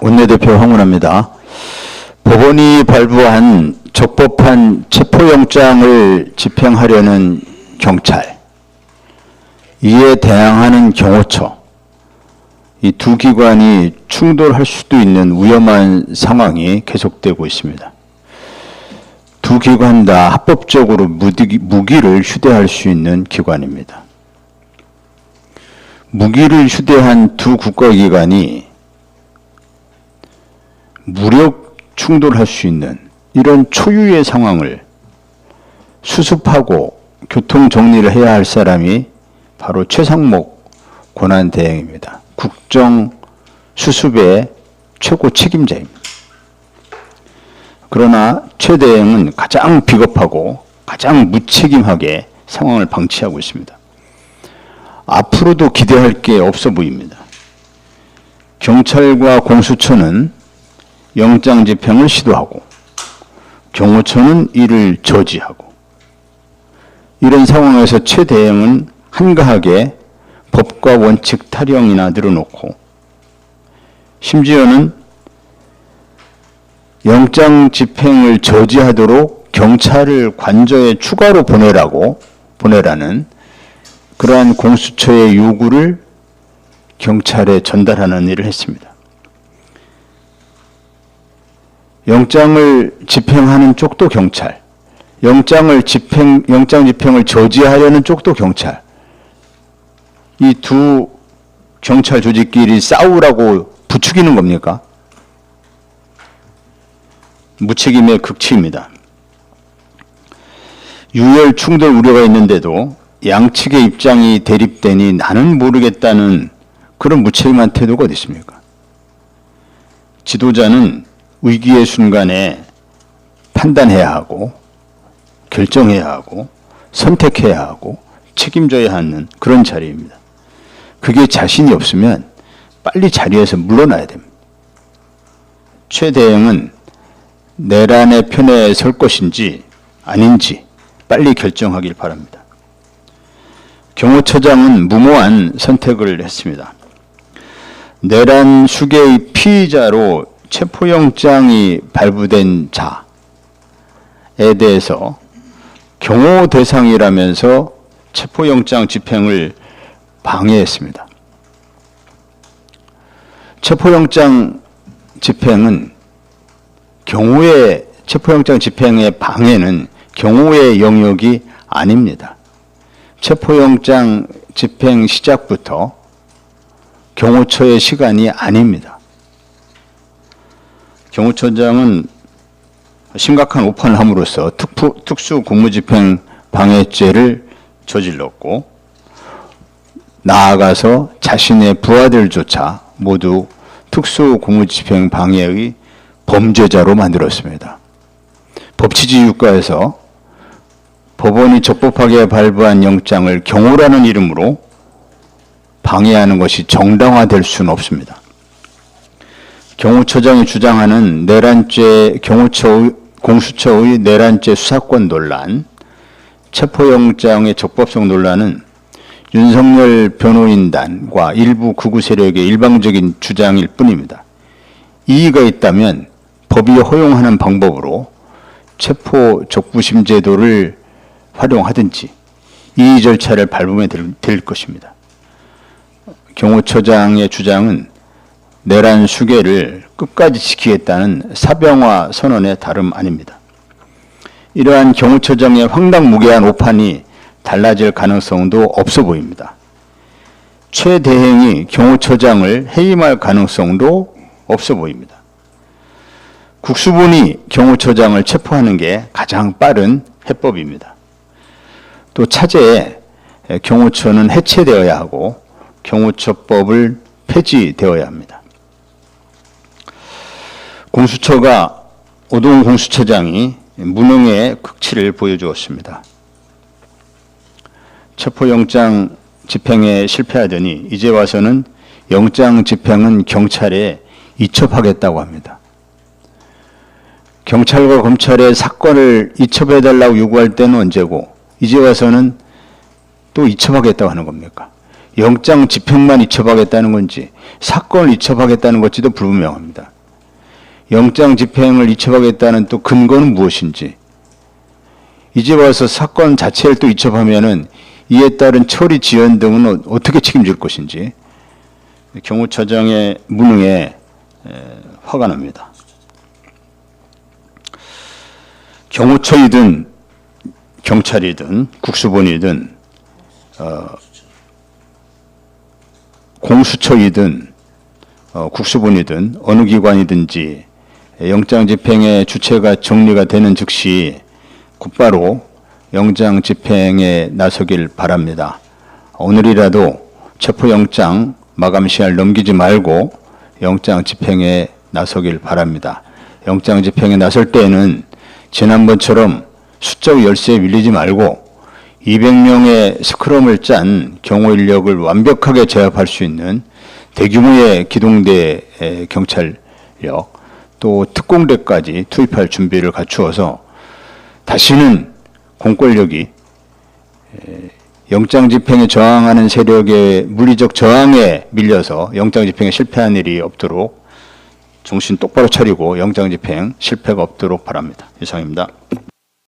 원내대표 황운합니다. 법원이 발부한 적법한 체포영장을 집행하려는 경찰, 이에 대항하는 경호처, 이 두 기관이 충돌할 수도 있는 위험한 상황이 계속되고 있습니다. 두 기관 다 합법적으로 무기, 무기를 휴대할 수 있는 기관입니다. 무기를 휴대한 두 국가기관이 무력 충돌할 수 있는 이런 초유의 상황을 수습하고 교통 정리를 해야 할 사람이 바로 최상목 권한대행입니다. 국정 수습의 최고 책임자입니다. 그러나 최 대행은 가장 비겁하고 가장 무책임하게 상황을 방치하고 있습니다. 앞으로도 기대할 게 없어 보입니다. 경찰과 공수처는 영장 집행을 시도하고 경호처는 이를 저지하고 이런 상황에서 최 대행은 한가하게 법과 원칙 타령이나 늘어놓고 심지어는 영장 집행을 저지하도록 경찰을 관저에 추가로 보내라고 보내라는 그러한 공수처의 요구를 경찰에 전달하는 일을 했습니다. 영장을 집행하는 쪽도 경찰, 영장을 집행, 영장 집행을 저지하려는 쪽도 경찰. 이 두 경찰 조직끼리 싸우라고 부추기는 겁니까? 무책임의 극치입니다. 유혈 충돌 우려가 있는데도 양측의 입장이 대립되니 나는 모르겠다는 그런 무책임한 태도가 어디 있습니까? 지도자는 위기의 순간에 판단해야 하고 결정해야 하고 선택해야 하고 책임져야 하는 그런 자리입니다. 그게 자신이 없으면 빨리 자리에서 물러나야 됩니다. 최 대행은 내란의 편에 설 것인지 아닌지 빨리 결정하길 바랍니다. 경호처장은 무모한 선택을 했습니다. 내란 수계의 피의자로 체포영장이 발부된 자에 대해서 경호 대상이라면서 체포영장 집행을 방해했습니다. 체포영장 집행은 경호의 체포영장 집행의 방해는 경호의 영역이 아닙니다. 체포영장 집행 시작부터 경호처의 시간이 아닙니다. 경호처장은 심각한 오판을 함으로써 특수, 특수 공무집행 방해죄를 저질렀고 나아가서 자신의 부하들조차 모두 특수 공무집행 방해의 범죄자로 만들었습니다. 법치지휘국가에서 법원이 적법하게 발부한 영장을 경호라는 이름으로 방해하는 것이 정당화될 수는 없습니다. 경호처장이 주장하는 내란죄 경호처의 공수처의 내란죄 수사권 논란, 체포영장의 적법성 논란은 윤석열 변호인단과 일부 극우 세력의 일방적인 주장일 뿐입니다. 이의가 있다면 법이 허용하는 방법으로 체포 적부심 제도를 활용하든지 이의 절차를 밟으면 될, 될 것입니다. 경호처장의 주장은 내란 수계를 끝까지 지키겠다는 사병화 선언의 다름 아닙니다. 이러한 경호처장의 황당무계한 오판이 달라질 가능성도 없어 보입니다. 최 대행이 경호처장을 해임할 가능성도 없어 보입니다. 국수본이 경호처장을 체포하는 게 가장 빠른 해법입니다. 또 차제에 경호처는 해체되어야 하고 경호처법을 폐지되어야 합니다. 공수처가 오동 공수처장이 무능의 극치를 보여주었습니다. 체포영장 집행에 실패하더니 이제 와서는 영장 집행은 경찰에 이첩하겠다고 합니다. 경찰과 검찰의 사건을 이첩해달라고 요구할 때는 언제고 이제 와서는 또 이첩하겠다고 하는 겁니까? 영장 집행만 이첩하겠다는 건지 사건을 이첩하겠다는 것지도 불분명합니다. 영장 집행을 이첩하겠다는 또 근거는 무엇인지 이제 와서 사건 자체를 또 이첩하면은 이에 따른 처리 지연 등은 어- 어떻게 책임질 것인지 경호처장의 무능에 에, 화가 납니다. 경호처이든 경찰이든 국수본이든 어, 공수처이든 어, 국수본이든 어느 기관이든지 영장 집행의 주체가 정리가 되는 즉시 곧바로 영장 집행에 나서길 바랍니다. 오늘이라도 체포영장 마감 시한을 넘기지 말고 영장 집행에 나서길 바랍니다. 영장 집행에 나설 때에는 지난번처럼 숫자 열세에 밀리지 말고 200명의 스크럼을 짠 경호 인력을 완벽하게 제압할 수 있는 대규모의 기동대 에, 경찰력 또 특공대까지 투입할 준비를 갖추어서 다시는 공권력이 에, 영장 집행에 저항하는 세력의 물리적 저항에 밀려서 영장 집행에 실패한 일이 없도록 정신 똑바로 차리고 영장 집행 실패가 없도록 바랍니다. 이상입니다.